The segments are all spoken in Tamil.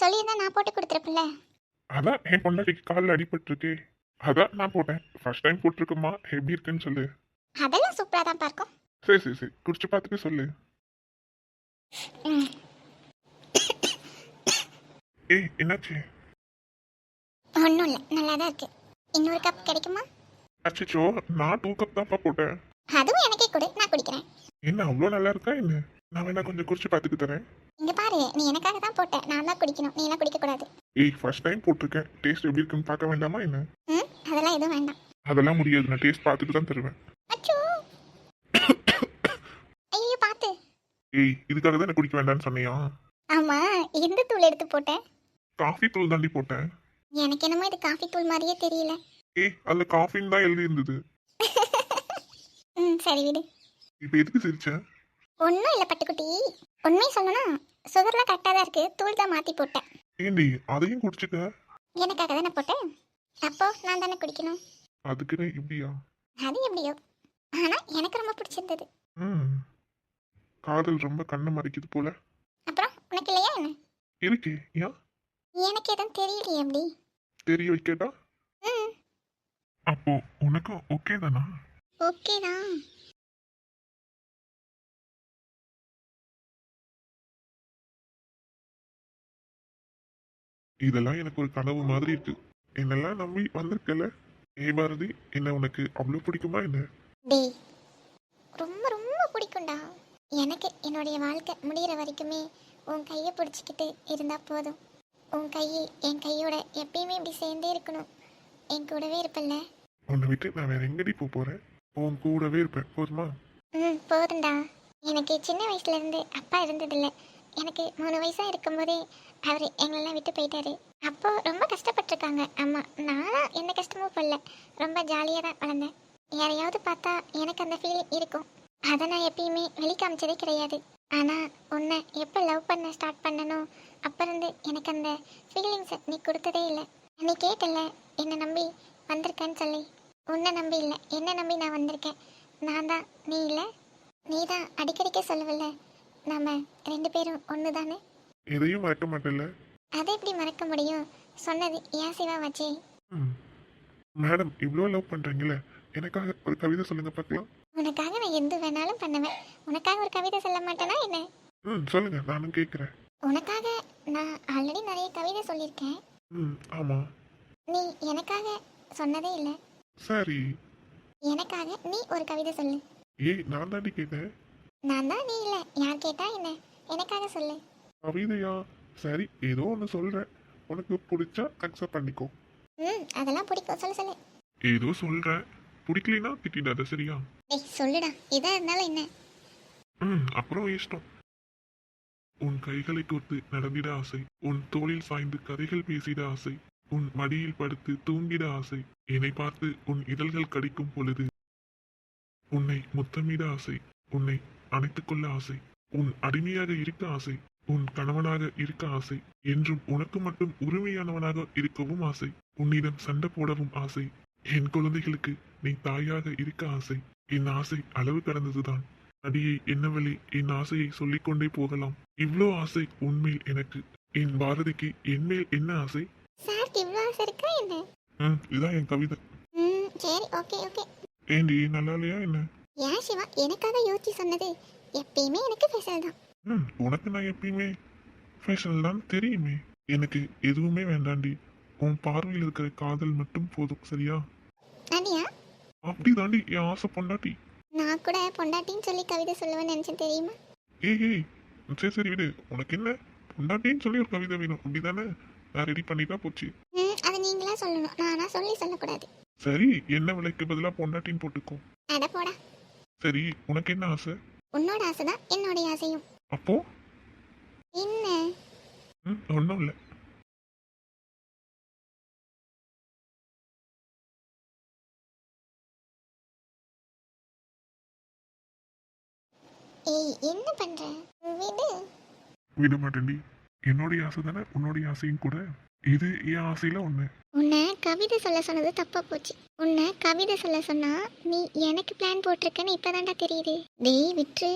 சொல்லியிருந்தா நான் போட்டு கொடுத்துருப்பேன்ல. அதான் என் பொண்டாட்டிக்கு காலில் அடிபட்டிருக்கே. அதான் நான் போட்டேன். ஃபர்ஸ்ட் டைம் போட்டிருக்கோமா? எப்படி இருக்குன்னு சொல்லு. அதெல்லாம் சூப்பராக தான் பார்க்கும். சரி சரி சரி. குடிச்சு பார்த்துட்டு சொல்லு. ஏய் என்னாச்சு? ஒன்றும் இல்லை நல்லா தான் இருக்கு. இன்னொரு கப் கிடைக்குமா? அச்சோ நான் டூ கப் தான்ப்பா போட்டேன். அதுவும் எனக்கே கொடு. நான் குடிக்கிறேன். என்ன அவ்வளோ நல்லா இருக்கா என்ன? நான் வேணா கொஞ்சம் குடிச்சு பார்த்துட்டு தரேன். இங்க பாரு நீ எனக்காக தான் போட்ட. நான் தான் குடிக்கணும். நீ எல்லாம் குடிக்க கூடாது ஏய் ஃபர்ஸ்ட் டைம் போட்டிருக்கேன். டேஸ்ட் எப்படி இருக்குன்னு பார்க்க வேண்டாமா என்ன? ம் அதெல்லாம் எதுவும் வேண்டாம். அதெல்லாம் முடியாது. நான் டேஸ்ட் பார்த்துட்டு தான் தருவேன். அச்சோ! ஐயோ பார்த்து. ஏய் இதுக்காக தான் எனக்கு குடிக்க வேண்டாம்னு சொன்னியா? ஆமா எந்த தூள் எடுத்து போட்டேன்? காஃபி தூள் தாண்டி போட்டேன். எனக்கு என்னமோ இது காஃபி தூள் மாதிரியே தெரியல. ஏய் அதில் காஃபின்னு தான் எழுதி இருந்தது ம் சரி விடு. இப்போ எதுக்கு சிரிச்ச? ஒன்றும் இல்லை பட்டுக்குட்டி. உண்மையை சொல்லணும் சுகர்லாம் கரெக்டாக தான் இருக்கு. தூள் தான் மாற்றி போட்டேன். ஏண்டி அதையும் குடிச்சுக்க? எனக்காக தானே போட்டேன்? அப்போ நான் தானே குடிக்கணும். அதுக்குன்னு இப்படியா? அது எப்படியோ. ஆனால் எனக்கு ரொம்ப பிடிச்சிருந்தது. ம். காதல் ரொம்ப கண்ணை மறைக்குது போல. அப்புறம் உனக்கு இல்லையா என்ன? இருக்கே ஏன்? எனக்கு எதுவும் தெரியலையே எப்படி தெரிய வைக்கட்டா? ம். அப்போ உனக்கும் ஓகே தானா? ஓகே தான். இதெல்லாம் எனக்கு ஒரு கனவு மாதிரி இருக்கு. என்னெல்லாம் நம்பி வந்திருக்கல? ஏ பாரதி என்ன உனக்கு அவ்வளோ பிடிக்குமா என்ன? டேய் ரொம்ப ரொம்ப பிடிக்கும்டா. எனக்கு என்னுடைய வாழ்க்கை முடிகிற வரைக்குமே உன் கையை பிடிச்சிக்கிட்டு இருந்தால் போதும். உன் கையை என் கையோட எப்பயுமே இப்படி சேர்ந்தே இருக்கணும். என் கூடவே இருப்பல்ல? உன்னை விட்டு நான் வேற எங்கடி போக போறேன்? உன் கூடவே இருப்பேன். போதுமா? ம் போதும்டா. எனக்கு சின்ன வயசுல இருந்து அப்பா இருந்ததில்ல. எனக்கு மூணு வயசாக இருக்கும்போதே அவர் எங்களெல்லாம் விட்டு போயிட்டாரு. அப்போ ரொம்ப கஷ்டப்பட்டிருக்காங்க. அம்மா நான் எந்த கஷ்டமும் படல. ரொம்ப ஜாலியாக தான் வளர்ந்தேன். யாரையாவது பார்த்தா எனக்கு அந்த ஃபீலிங் இருக்கும். அதை நான் எப்பயுமே வெளிக்காமிச்சதே கிடையாது. ஆனால் உன்னை எப்போ லவ் பண்ண ஸ்டார்ட் பண்ணனோ அப்போ இருந்து எனக்கு அந்த ஃபீலிங்ஸை நீ கொடுத்ததே இல்லை. நீ கேட்டல என்னை நம்பி வந்திருக்கேன்னு சொல்லி. உன்னை நம்பி இல்லை என்னை நம்பி நான் வந்திருக்கேன். நான் தான் நீ இல்லை. நீ தான் அடிக்கடிக்க சொல்லவில்லை நாம ரெண்டு பேரும் ஒன்று தானே எதையும் மறக்க மாட்டேல்ல? அதை எப்படி மறக்க முடியும்? சொன்னது ஏன் சிவா வச்சே மேடம் இவ்வளோ லவ் பண்றீங்களே எனக்காக ஒரு கவிதை சொல்லுங்க பார்க்கலாம்? உனக்காக நான் எந்த வேணாலும் பண்ணுவேன். உனக்காக ஒரு கவிதை சொல்ல மாட்டேனா என்ன? ம் சொல்லுங்க நானும் கேட்குறேன். உனக்காக நான் ஆல்ரெடி நிறைய கவிதை சொல்லியிருக்கேன். ம் ஆமாம் நீ எனக்காக சொன்னதே இல்லை. சரி. எனக்காக நீ ஒரு கவிதை சொல்லு. ஏய் நான் தாண்டி கேட்டேன். நான் தான் நீ இல்லை. யார் கேட்டா என்ன? எனக்காக சொல்லு. கவிதையா? சரி ஏதோ ஒன்று சொல்கிறேன் உனக்கு பிடிச்சா அக்செப்ட் பண்ணிக்கோ. ம் அதெல்லாம் பிடிக்கும். சொல்லு சொல்லு. ஏதோ சொல்கிறேன் பிடிக்கலைன்னா திட்டிடாத சரியா? டேய் சொல்லுடா. எதா இருந்தாலும் என்ன? ம் அப்புறம் இஷ்டம். உன் கைகளை கோர்த்து நடந்திட ஆசை. உன் தோளில் சாய்ந்து கதைகள் பேசிட ஆசை. உன் மடியில் படுத்து தூங்கிட ஆசை. என்னை பார்த்து உன் இதழ்கள் கடிக்கும் பொழுது உன்னை முத்தமிட ஆசை. உன்னை அணைத்துக் கொள்ள ஆசை. உன் அடிமையாக இருக்க ஆசை. உன் கணவனாக இருக்க ஆசை. என்றும் உனக்கு மட்டும் உரிமையானவனாக இருக்கவும் ஆசை. உன்னிடம் சண்டை போடவும் ஆசை. என் குழந்தைகளுக்கு நீ தாயாக இருக்க ஆசை. என் ஆசை அளவு கடந்ததுதான். அடியை என்னவழி என் ஆசையை சொல்லிக்கொண்டே போகலாம். இவ்வளோ ஆசை உன்மேல் எனக்கு. என் பாரதிக்கு என்மேல் என்ன ஆசை? ம் இதான் என் கவிதை. ஏண்டி நல்லா இல்லையா என்ன? ஏன் சிவா? எனக்காக யோசிச்சு சொன்னது. எப்பயுமே எனக்கு ஸ்பெஷல் தான். ம் உனக்கு நான் எப்பயுமே ஃபேஷன் தான் தெரியுமே. எனக்கு எதுவுமே வேண்டாண்டி. உன் பார்வையில் இருக்கிற காதல் மட்டும் போதும் சரியா? அடியா அப்படி தாண்டி என் ஆசை பொண்டாட்டி. நான் கூட பொண்டாட்டின்னு சொல்லி கவிதை சொல்லுவேன்னு நினச்சேன் தெரியுமா? ஏய் ஏய் சரி சரி விடு. உனக்கு என்ன? பொண்டாட்டின்னு சொல்லி ஒரு கவிதை வேணும். அப்படிதானே? நான் ரெடி பண்ணிட்டா போச்சு. ம் அதை நீங்களா சொல்லணும். நானா சொல்லி சொல்லக்கூடாது. சரி என்ன விலைக்கு பதிலாக பொண்டாட்டின்னு போட்டுக்கோ. அட போடா. சரி உனக்கு என்ன ஆசை? உன்னோட ஆசை தான் என்னுடைய ஆசையும். அப்போ? என்ன? ஒன்றும் இல்லை. ஏய் என்ன பண்ற? விடு? விட மாட்டேன்டி. என்னுடைய ஆசை தானே? உன்னுடைய ஆசையும் கூட. இது என் ஆசையில ஒன்று உன்னை கவிதை சொல்ல சொன்னது தப்பா போச்சு. உன்னை கவிதை சொல்ல சொன்னா நீ எனக்கு பிளான் போட்டிருக்கன்னு இப்பதான்டா தெரியுது. டேய் விட்டுரு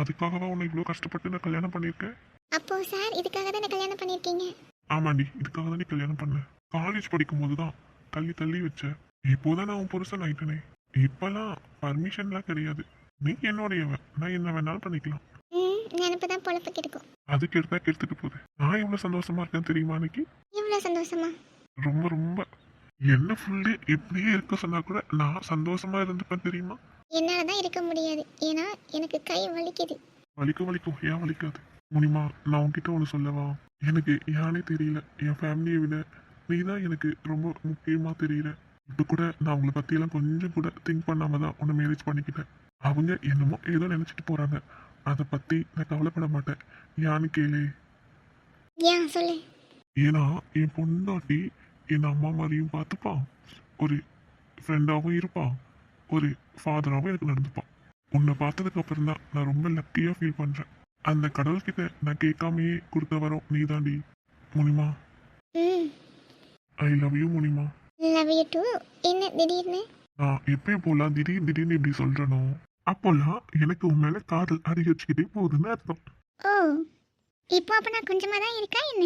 அதுக்காகவா உன்னை இவ்வளோ கஷ்டப்பட்டு நான் கல்யாணம் பண்ணியிருக்கேன். அப்போ சார் இதுக்காக தானே கல்யாணம் பண்ணியிருக்கீங்க? ஆமாண்டி இதுக்காக தான் நீ கல்யாணம் பண்ண. காலேஜ் படிக்கும்போது தான் தள்ளி தள்ளி வச்ச. இப்போதான் நான் உன் புருஷன் ஆயிட்டனே. இப்பெல்லாம் பர்மிஷன்லாம் கிடையாது. நீ என்னுடையவன் நான் என்ன வேணாலும் பண்ணிக்கலாம். நினப்பு தான் பொழப்பு கிடைக்கும். அதுக்கு எடுத்தா கெடுத்துட்டு போகுது. நான் எவ்வளவு சந்தோஷமா இருக்கேன் தெரியுமா அன்னைக்கு? இவ்வளோ சந்தோஷமா? ரொம்ப ரொம்ப. என்ன ஃபுல் டே இப்படியே இருக்க சொன்னா கூட நான் சந்தோஷமா இருந்துப்பேன் தெரியுமா? என்னால் தான் இருக்க முடியாது. ஏன்னா எனக்கு கை வலிக்குது. வலிக்கும் வலிக்கும் ஏன் வலிக்காது? முனிமா நான் உன்கிட்ட ஒன்று சொல்லவா? எனக்கு யானே தெரியல. என் ஃபேமிலியை விட நீ தான் எனக்கு ரொம்ப முக்கியமாக தெரியல இப்போ கூட நான் உங்களை பற்றியெல்லாம் கொஞ்சம் கூட திங்க் பண்ணாம தான் உன்னை மேரேஜ் பண்ணிக்கிட்டேன். அவங்க என்னமோ ஏதோ நினச்சிட்டு போகிறாங்க அதை பற்றி நான் கவலைப்பட மாட்டேன். யான்னு கேளு. ஏன் சொல்லு. ஏன்னா என் பொண்டாட்டி என் அம்மா மாதிரியும் பார்த்துப்பான் ஒரு ஃப்ரெண்டாகவும் இருப்பான் ஒரு ஃபாதராகவும் எனக்கு நடந்துப்பான் உன்னை பார்த்ததுக்கு அப்புறம் தான் நான் ரொம்ப லக்கியாக ஃபீல் பண்ணுறேன் அந்த கடவுள்கிட்ட நான் கேட்காமையே கொடுத்த வரோம் நீ தாண்டி Munima I love you Munima. Love you too என்ன திடீர்னு? நான் எப்பயும் போலாம் திடீர் திடீர்னு இப்படி சொல்கிறனோ அப்போல்லாம் எனக்கு உன் மேலே காதல் அதிகரிச்சுக்கிட்டே போகுதுன்னு அர்த்தம். ஓ இப்போ அப்போ நான் கொஞ்சமாக தான் இருக்கா என்ன?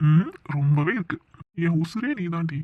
ம் ரொம்பவே இருக்கு. என் உசுரே நீ தாண்டி